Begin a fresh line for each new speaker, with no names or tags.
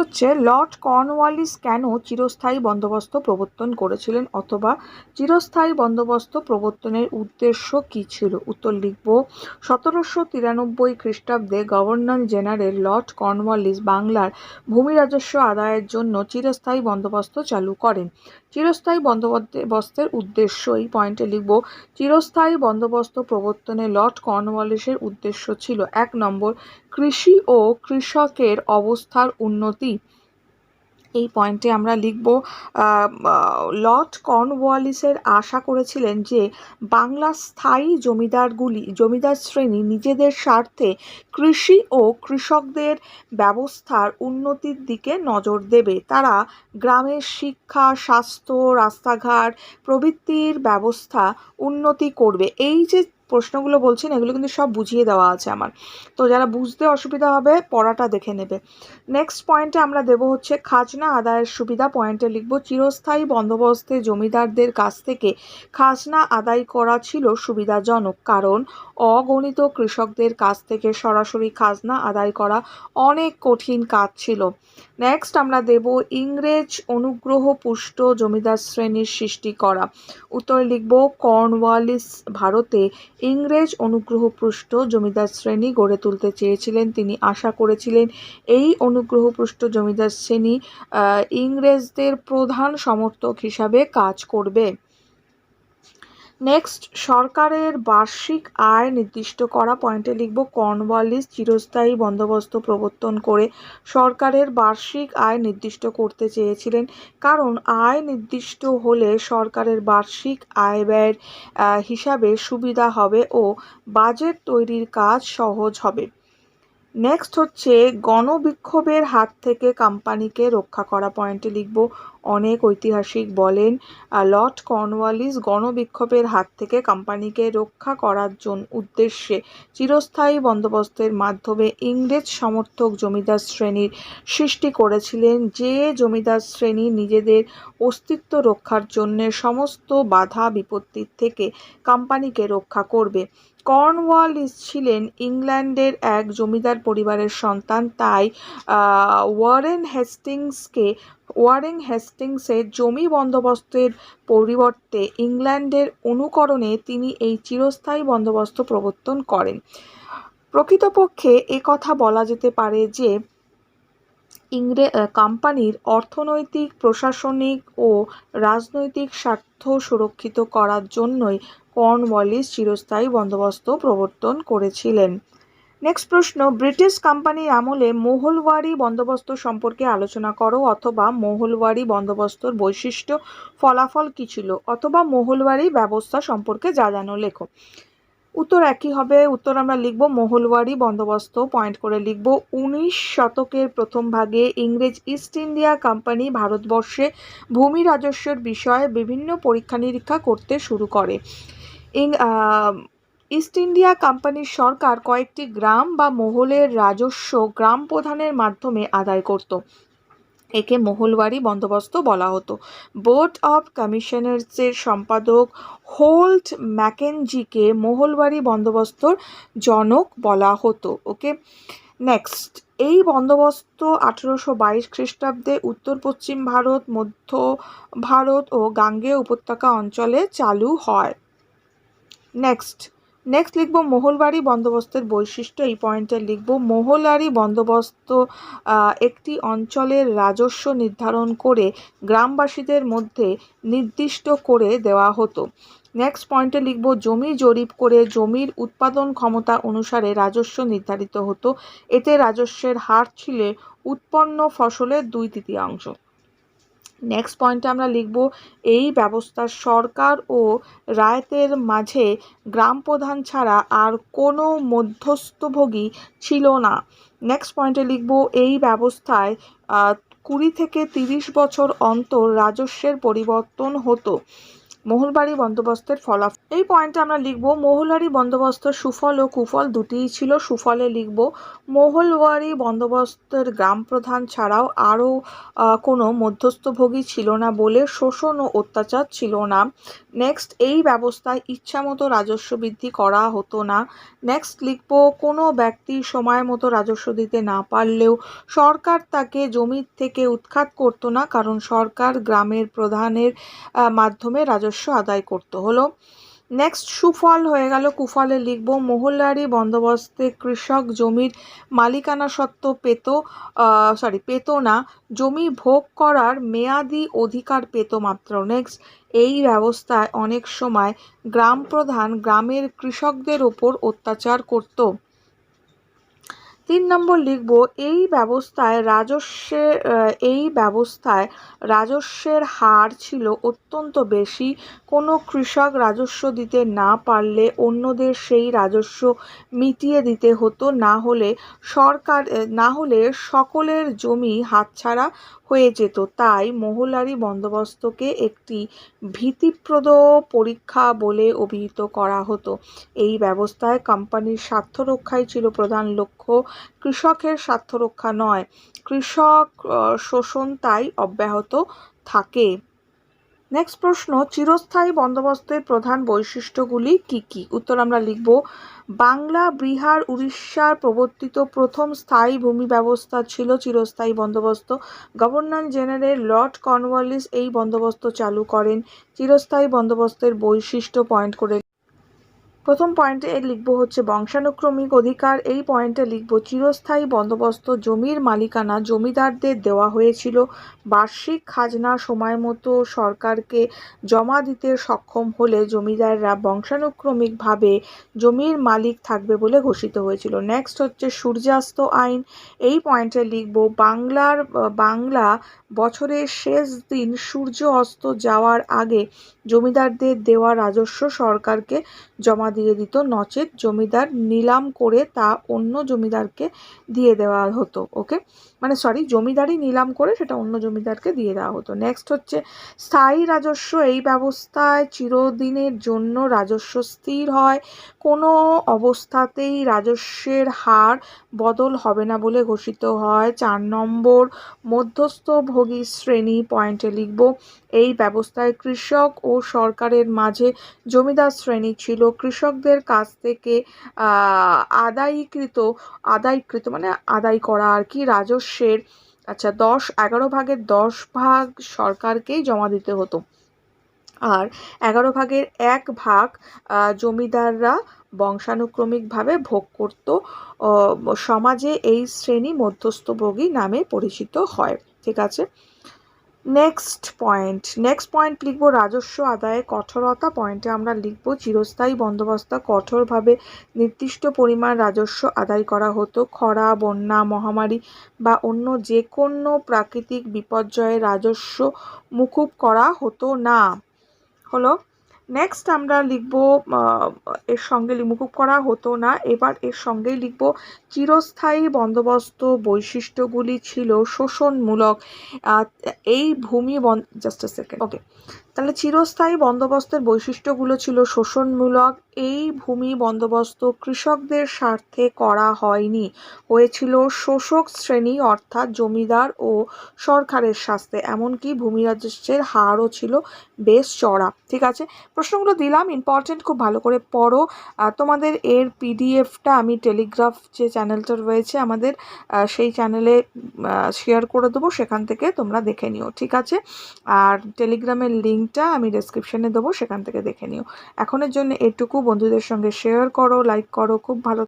হচ্ছে, Lord Cornwallis কেন চিরস্থায়ী বন্দোবস্ত প্রবর্তন করেছিলেন অথবা চিরস্থায়ী বন্দোবস্ত প্রবর্তনের উদ্দেশ্য কী ছিল? উত্তর লিখব। সতেরোশো তিরানব্বই খ্রিস্টাব্দে গভর্নর জেনারেল লর্ড কর্নওয়ালিস বাংলার ভূমি রাজস্ব আদায়ের জন্য চিরস্থায়ী বন্দোবস্ত চালু করেন। চিরস্থায়ী বন্দোবস্তের উদ্দেশ্য এই পয়েন্টে লিখব। চিরস্থায়ী বন্দোবস্ত প্রবর্তনে লর্ড কর্নওয়ালিসের উদ্দেশ্য ছিল, এক নম্বর কৃষি ও কৃষকের অবস্থার উন্নতি। এই পয়েন্টে আমরা লিখব লর্ড কর্নওয়ালিসের আশা করেছিলেন যে বাংলার স্থায়ী জমিদারগুলি, জমিদার শ্রেণি নিজেদের স্বার্থে কৃষি ও কৃষকদের ব্যবস্থার উন্নতির দিকে নজর দেবে। তারা গ্রামের শিক্ষা, স্বাস্থ্য, রাস্তাঘাট প্রভৃতির ব্যবস্থা উন্নতি করবে। এই যে প্রশ্নগুলো বলছেন, এগুলো কিন্তু সব বুঝিয়ে দেওয়া আছে আমার। তো যারা বুঝতে অসুবিধা হবে, পড়াটা দেখে নেবে। নেক্সট পয়েন্টে আমরা দেব হচ্ছে খাজনা আদায়ের সুবিধা। পয়েন্টে লিখব, চিরস্থায়ী বন্দোবস্তে জমিদারদের কাছ থেকে খাজনা আদায় করা ছিল সুবিধাজনক। কারণ অগণিত কৃষকদের কাছ থেকে সরাসরি খাজনা আদায় করা অনেক কঠিন কাজ ছিল। নেক্সট আমরা দেব, ইংরেজ অনুগ্রহ পুষ্ট জমিদার শ্রেণির সৃষ্টি করা। উত্তরে লিখব, কর্নওয়ালিস ভারতে ইংরেজ অনুগ্রহপুষ্ট জমিদার শ্রেণি গড়ে তুলতে চেয়েছিলেন। তিনি আশা করেছিলেন এই অনুগ্রহপুষ্ট জমিদার শ্রেণি ইংরেজদের প্রধান সমর্থক হিসাবে কাজ করবে। নেক্সট সরকারের বার্ষিক আয় নির্দিষ্ট করা পয়েন্টে লিখব কর্নওয়ালিস চিরস্থায়ী বন্দোবস্ত প্রবর্তন করে সরকারের বার্ষিক আয় নির্দিষ্ট করতে চেয়েছিলেন। কারণ আয় নির্দিষ্ট হলে সরকারের বার্ষিক আয় ব্যয়ের হিসাবে সুবিধা হবে ও বাজেট তৈরির কাজ সহজ হবে। নেক্সট হচ্ছে গণবিক্ষোভের হাত থেকে কোম্পানিকে রক্ষা করা পয়েন্টে লিখব অনেক ঐতিহাসিক বলেন লর্ড কর্নওয়ালিস গণবিক্ষোভের হাত থেকে কোম্পানিকে রক্ষা করার জন্য উদ্দেশ্যে চিরস্থায়ী বন্দোবস্তের মাধ্যমে ইংরেজ সমর্থক জমিদার শ্রেণির সৃষ্টি করেছিলেন, যে জমিদার শ্রেণি নিজেদের অস্তিত্ব রক্ষার জন্য সমস্ত বাধা বিপত্তির থেকে কোম্পানিকে রক্ষা করবে। কর্নওয়ালিস ছিলেন ইংল্যান্ডের এক জমিদার পরিবারের সন্তান, তাই ওয়ারেন হেস্টিংসকে ওয়ারেন হেস্টিংসের জমি বন্দোবস্তের পরিবর্তে ইংল্যান্ডের অনুকরণে তিনি এই চিরস্থায়ী বন্দোবস্ত প্রবর্তন করেন। প্রকৃতপক্ষে কথা বলা যেতে পারে যে ইংরে কোম্পানির অর্থনৈতিক, প্রশাসনিক ও রাজনৈতিক স্বার্থ সুরক্ষিত করার জন্যই কর্নওয়ালিস চিরস্থায়ী বন্দোবস্ত প্রবর্তন করেছিলেন। নেক্সট প্রশ্ন, ব্রিটিশ কোম্পানির আমলে মোহলওয়ারি বন্দোবস্ত সম্পর্কে আলোচনা করো অথবা মোহলওয়ারি বন্দোবস্তর বৈশিষ্ট্য, ফলাফল কী ছিল? অথবা মোহলওয়ারি ব্যবস্থা সম্পর্কে যা জানো লেখো। উত্তর একই হবে। উত্তর আমরা লিখব, মোহলওয়ারি বন্দোবস্ত পয়েন্ট করে লিখব। উনিশ শতকের প্রথম ভাগে ইংরেজ ইস্ট ইন্ডিয়া কোম্পানি ভারতবর্ষে ভূমি রাজস্বের বিষয়ে বিভিন্ন পরীক্ষা নিরীক্ষা করতে শুরু করে। ইস্ট ইন্ডিয়া কোম্পানির সরকার কয়েকটি গ্রাম বা মহলের রাজস্ব গ্রাম প্রধানের মাধ্যমে আদায় করত। একে মহলওয়ারি বন্দোবস্ত বলা হতো। বোর্ড অফ কমিশনার্সের সম্পাদক হোল্ট ম্যাকেনজিকে মহলওয়ারি বন্দোবস্তর জনক বলা হতো। Okay, next. এই বন্দোবস্ত আঠেরোশো বাইশ খ্রিস্টাব্দে উত্তর পশ্চিম ভারত, মধ্য ভারত ও গাঙ্গেয় উপত্যকা অঞ্চলে চালু হয়। নেক্সট। নেক্সট লিখব মোহলবাড়ি বন্দোবস্তের বৈশিষ্ট্য। এই পয়েন্টে লিখব মোহলারি বন্দোবস্ত একটি অঞ্চলের রাজস্ব নির্ধারণ করে গ্রামবাসীদের মধ্যে নির্দিষ্ট করে দেওয়া হতো। নেক্সট পয়েন্টে লিখব, জমি জরিপ করে জমির উৎপাদন ক্ষমতা অনুসারে রাজস্ব নির্ধারিত হতো। এতে রাজস্বের হার ছিল উৎপন্ন ফসলের দুই তৃতীয়াংশ নেক্সট পয়েন্টে আমরা লিখব, এই ব্যবস্থা সরকার ও রায়তের মাঝে গ্রাম প্রধান ছাড়া আর কোনো মধ্যস্থভোগী ছিল না। নেক্সট পয়েন্টে লিখব, এই ব্যবস্থায় কুড়ি থেকে তিরিশ বছর অন্তর রাজস্বের পরিবর্তন হতো। মহুলবাড়ি বন্দোবস্তের ফলাফল। এই পয়েন্টে আমরা লিখব, মহুলবাড়ি বন্দোবস্ত সুফল ও কুফল দুটিই ছিল সুফলে লিখব। মহুলবাড়ি বন্দোবস্তের গ্রাম প্রধান ছাড়াও আরও কোনো মধ্যস্থভোগী ছিল না বলে শোষণ ও অত্যাচার ছিল না। নেক্সট এই ব্যবস্থায় ইচ্ছামতো রাজস্ব বৃদ্ধি করা হতো না। নেক্সট লিখব, কোনো ব্যক্তি সময় মতো রাজস্ব দিতে না পারলেও সরকার তাকে জমির থেকে উৎখাত করতো না, কারণ সরকার গ্রামের প্রধানের মাধ্যমে রাজস্ব আদায় করতে হলো। নেক্সট সুফল হয়ে গেল কুফলে লিখব মহল্লারি বন্দোবস্তে কৃষক জমির মালিকানা সত্ত্ব পেত সরি পেত না। জমি ভোগ করার মেয়াদি অধিকার পেত মাত্র। নেক্সট এই ব্যবস্থায় অনেক সময় গ্রাম প্রধান গ্রামের কৃষকদের ওপর অত্যাচার করত। তিন নম্বর লিখব, এই ব্যবস্থায় রাজস্বের এই ব্যবস্থায় রাজস্বের হার ছিল অত্যন্ত বেশি। কোনো কৃষক রাজস্ব দিতে না পারলে অন্যদের সেই রাজস্ব মিটিয়ে দিতে হতো। না হলে সরকার না হলে সকলের জমি হাতছাড়া হয়ে যেত। তাই মহলারি বন্দোবস্তকে একটি ভীতিপ্রদ পরীক্ষা বলে অভিহিত করা হতো। এই ব্যবস্থায় কোম্পানির স্বার্থ রক্ষাই ছিল প্রধান লক্ষ্য। কৃষকের স্বার্থ রক্ষা নয়। কৃষক শোষণ তাই অব্যাহত থাকে। নেক্সট প্রশ্ন, চিরস্থায়ী বন্দোবস্তের প্রধান বৈশিষ্ট্যগুলি কি কি? উত্তর আমরা লিখব, বাংলা, বিহার, উড়িষ্যার প্রবর্তিত প্রথম স্থায়ী ভূমি ব্যবস্থা ছিল চিরস্থায়ী বন্দোবস্ত। গভর্নর জেনারেল লর্ড কর্নওয়ালিস এই বন্দোবস্ত চালু করেন। চিরস্থায়ী বন্দোবস্তের বৈশিষ্ট্য পয়েন্ট করে প্রথম পয়েন্টে লিখব হচ্ছে, বংশানুক্রমিক অধিকার। এই পয়েন্টে লিখব, চিরস্থায়ী বন্দোবস্ত জমির মালিকানা জমিদারদের দেওয়া হয়েছিল। বার্ষিক খাজনা সময় মতো সরকারকে জমা দিতে সক্ষম হলে জমিদাররা বংশানুক্রমিকভাবে জমির মালিক থাকবে বলে ঘোষিত হয়েছিল। নেক্সট হচ্ছে, সূর্যাস্ত আইন। এই পয়েন্টে লিখব, বাংলার, বাংলা বছরের শেষ দিন সূর্য অস্ত যাওয়ার আগে জমিদারদের দেওয়া রাজস্ব সরকারকে জমা দিয়ে দিত নচেত জমিদার নিলাম করে তা অন্য জমিদারকে দিয়ে দেওয়া হতো ওকে মানে সরি জমিদারই নিলাম করে সেটা অন্য জমিদারকে দিয়ে দেওয়া হতো। নেক্সট হচ্ছে, স্থায়ী রাজস্ব এই ব্যবস্থায় চিরদিনের জন্য রাজস্ব স্থির হয়। কোনো অবস্থাতেই রাজস্বের হার বদল হবে না বলে ঘোষিত হয়। চার নম্বর মধ্যস্থভোগী শ্রেণি পয়েন্টে লিখব, এই ব্যবস্থায় কৃষক ও সরকারের মাঝে জমিদার শ্রেণি ছিল। কৃষকদের কাছ থেকে আদায়কৃত আদায়কৃত মানে আদায় করা আর কি, রাজস্বের আচ্ছা দশ, এগারো ভাগের দশ ভাগ সরকারকেই জমা দিতে হতো। আর এগারো ভাগের এক ভাগ জমিদাররা বংশানুক্রমিকভাবে ভোগ করত। সমাজে এই শ্রেণি মধ্যস্থভোগী নামে পরিচিত হয়। ঠিক আছে? নেক্সট পয়েন্ট নেক্সট পয়েন্ট লিখব রাজস্ব আদায়ে কঠোরতা পয়েন্টে আমরা লিখব চিরস্থায়ী বন্দোবস্ত কঠোরভাবে নির্দিষ্ট পরিমাণ রাজস্ব আদায় করা হতো। খরা, বন্যা, মহামারী বা অন্য যে কোনো প্রাকৃতিক বিপর্যয়ে রাজস্ব মুকুব করা হতো না। হলো নেক্সট আমরা লিখব এর সঙ্গে মুকুব করা হতো না। এবার এর সঙ্গেই লিখব, চিরস্থায়ী বন্দোবস্ত বৈশিষ্ট্যগুলি ছিল শোষণমূলক। এই ভূমি জাস্ট সেকেন্ড ওকে তাহলে চিরস্থায়ী বন্দোবস্তের বৈশিষ্ট্যগুলো ছিল শোষণমূলক। এই ভূমি বন্দোবস্ত কৃষকদের স্বার্থে করা হয়নি। হয়েছিল শোষক শ্রেণি, অর্থাৎ জমিদার ও সরকারের স্বাস্থ্যে এমনকি ভূমি রাজস্বের হারও ছিল বেশ চড়া ঠিক আছে? প্রশ্নগুলো দিলাম ইম্পর্টেন্ট খুব ভালো করে পড়ো। তোমাদের এর পিডিএফটা আমি টেলিগ্রাফ যে চ্যানেলটা রয়েছে, আমাদের সেই চ্যানেলে শেয়ার করে দেবো। সেখান থেকে তোমরা দেখে নিও। ঠিক আছে? আর টেলিগ্রামের লিঙ্কটা আমি ডেসক্রিপশানে দেবো, সেখান থেকে দেখে নিও। এখনের জন্য এটুকু। বন্ধুদের সঙ্গে শেয়ার করো লাইক করো, খুব ভালো